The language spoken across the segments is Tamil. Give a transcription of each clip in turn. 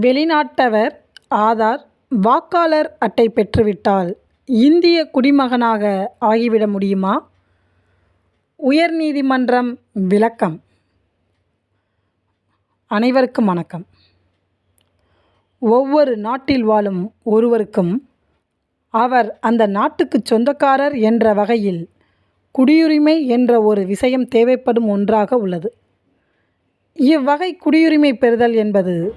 வெளிநாட்டவர் ஆதார் வாக்காளர் அட்டை பெற்றுவிட்டால் இந்திய குடிமகனாக ஆகிவிட முடியுமா? உயர்நீதிமன்றம் விளக்கம். அனைவருக்கும் வணக்கம். ஒவ்வொரு நாட்டில் வாழும் ஒருவருக்கும் அவர் அந்த நாட்டுக்கு சொந்தக்காரர் என்ற வகையில் குடியுரிமை என்ற ஒரு விஷயம் தேவைப்படும் ஒன்றாக உள்ளது. இவ்வகை குடியுரிமை பெறுதல் என்பது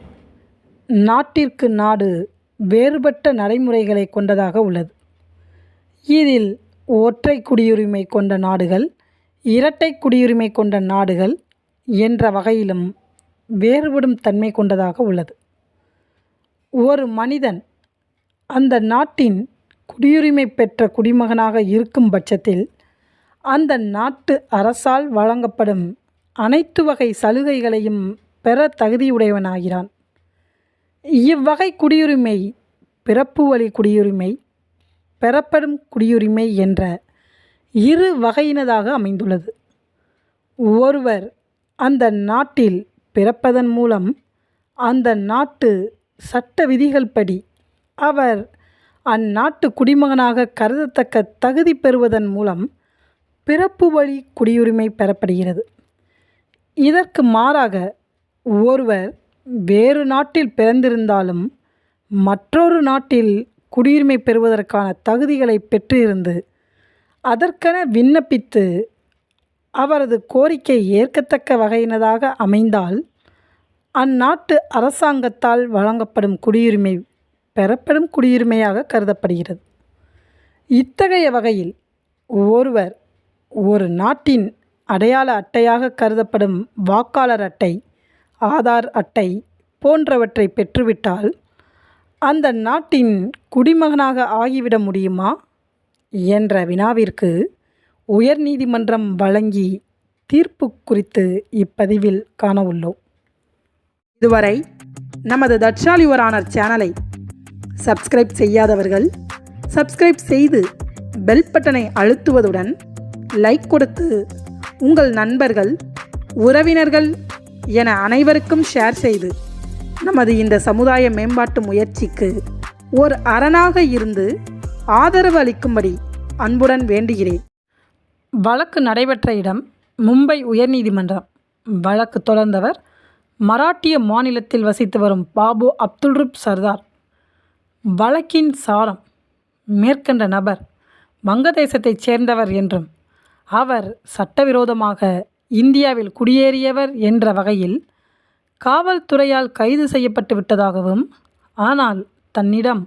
நாட்டிற்கு நாடு வேறுபட்ட நடைமுறைகளை கொண்டதாக உள்ளது. இதில் ஒற்றை குடியுரிமை கொண்ட நாடுகள் இரட்டை குடியுரிமை கொண்ட நாடுகள் என்ற வகையிலும் வேறுபடும் தன்மை கொண்டதாக உள்ளது. ஒரு மனிதன் அந்த நாட்டின் குடியுரிமை பெற்ற குடிமகனாக இருக்கும் பட்சத்தில் அந்த நாட்டு அரசால் வழங்கப்படும் அனைத்து வகை சலுகைகளையும் பெற தகுதியுடையவனாகிறான். இவ்வகை குடியுரிமை பிறப்பு வழி குடியுரிமை பெறப்படும் குடியுரிமை என்ற இரு வகையினதாக அமைந்துள்ளது. ஒருவர் அந்த நாட்டில் பிறப்பதன் மூலம் அந்த நாட்டு சட்ட விதிகள் படி அவர் அந்நாட்டு குடிமகனாக கருதத்தக்க தகுதி பெறுவதன் மூலம் பிறப்பு வழி குடியுரிமை பெறப்படுகிறது. இதற்கு மாறாக ஒருவர் வேறு நாட்டில் பிறந்திருந்தாலும் மற்றொரு நாட்டில் குடியுரிமை பெறுவதற்கான தகுதிகளை பெற்றிருந்து அதற்கென விண்ணப்பித்து அவரது கோரிக்கை ஏற்கத்தக்க வகையினதாக அமைந்தால் அந்நாட்டு அரசாங்கத்தால் வழங்கப்படும் குடியுரிமை பெறப்படும் குடியுரிமையாக கருதப்படுகிறது. இத்தகைய வகையில் ஒருவர் ஒரு நாட்டின் அடையாள அட்டையாக கருதப்படும் வாக்காளர் அட்டை ஆதார் அட்டை போன்றவற்றை பெற்றுவிட்டால் அந்த நாட்டின் குடிமகனாக ஆகிவிட முடியுமா? என்ற வினாவிற்கு உயர்நீதிமன்றம் வழங்கி தீர்ப்பு குறித்து இப்பதிவில் காண உள்ளோம் இதுவரை நமது தட்சாலிவரானர் சேனலை சப்ஸ்கிரைப் செய்யாதவர்கள் சப்ஸ்கிரைப் செய்து பெல் பட்டனை அழுத்துவதுடன் லைக் கொடுத்து உங்கள் நண்பர்கள் உறவினர்கள் என அனைவருக்கும் ஷேர் செய்து நமது இந்த சமுதாய மேம்பாட்டு முயற்சிக்கு ஒரு அரணாக இருந்து ஆதரவு அளிக்கும்படி அன்புடன் வேண்டுகிறேன். வழக்கு நடைபெற்ற இடம் மும்பை உயர்நீதிமன்றம். வழக்கு தொடர்ந்தவர் மராட்டிய மாநிலத்தில் வசித்து வரும் பாபு அப்துல்ருப் சர்தார். வழக்கின் சாரம் மேற்கண்ட நபர் வங்கதேசத்தைச் சேர்ந்தவர் என்றும் அவர் சட்டவிரோதமாக இந்தியாவில் குடியேறியவர் என்ற வகையில் காவல்துறையால் கைது செய்யப்பட்டு விட்டதாகவும் ஆனால் தன்னிடம்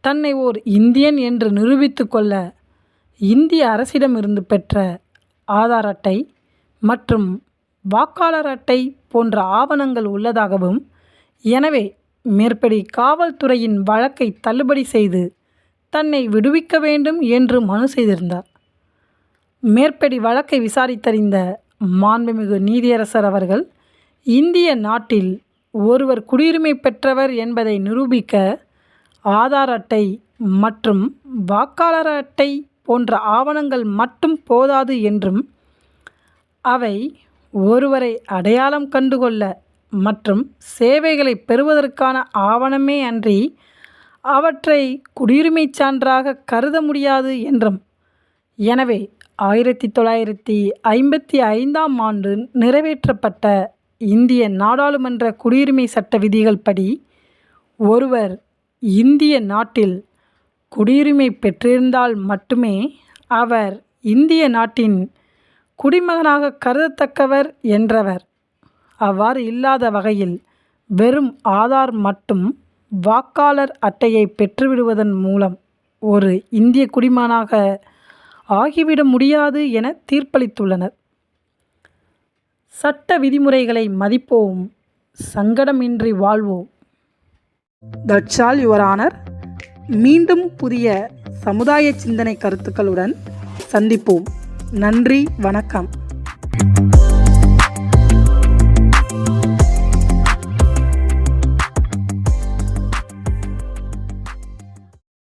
தன்னை ஓர் இந்தியன் என்று நிரூபித்து கொள்ள இந்திய அரசிடமிருந்து பெற்ற ஆதார் அட்டை மற்றும் வாக்காளர் அட்டை போன்ற ஆவணங்கள் உள்ளதாகவும் எனவே மேற்படி காவல்துறையின் வழக்கை தள்ளுபடி செய்து தன்னை விடுவிக்க வேண்டும் என்று மனு செய்திருந்தார். மேற்படி வழக்கை விசாரித்தறிந்த மாண்புமிகு நீதியரசர் அவர்கள் இந்திய நாட்டில் ஒருவர் குடியுரிமை பெற்றவர் என்பதை நிரூபிக்க ஆதார் அட்டை மற்றும் வாக்காளர் அட்டை போன்ற ஆவணங்கள் மட்டும் போதாது என்றும் அவை ஒருவரை அடையாளம் கண்டுகொள்ள மற்றும் சேவைகளை பெறுவதற்கான ஆவணமே அன்றி அவற்றை குடியுரிமை சான்றாக கருத முடியாது என்றும். எனவே ஆயிரத்தி தொள்ளாயிரத்தி ஐம்பத்தி ஐந்தாம் ஆண்டு நிறைவேற்றப்பட்ட இந்திய நாடாளுமன்ற குடியுரிமை சட்ட விதிகள் படி ஒருவர் இந்திய நாட்டில் குடியுரிமை பெற்றிருந்தால் மட்டுமே அவர் இந்திய நாட்டின் குடிமகனாக கருதத்தக்கவர் என்றவர். அவ்வாறு இல்லாத வகையில் வெறும் ஆதார் மட்டும் வாக்காளர் அட்டையை பெற்றுவிடுவதன் மூலம் ஒரு இந்திய குடிமகனாக ஆகிவிட முடியாது என தீர்ப்பளித்துள்ளனர். சட்ட விதிமுறைகளை மதிப்போம் சங்கடமின்றி வாழ்வோம். தட்சால் யுவர் ஆனர் மீண்டும் புதிய சமுதாய சிந்தனை கருத்துக்களுடன் சந்திப்போம். நன்றி வணக்கம்.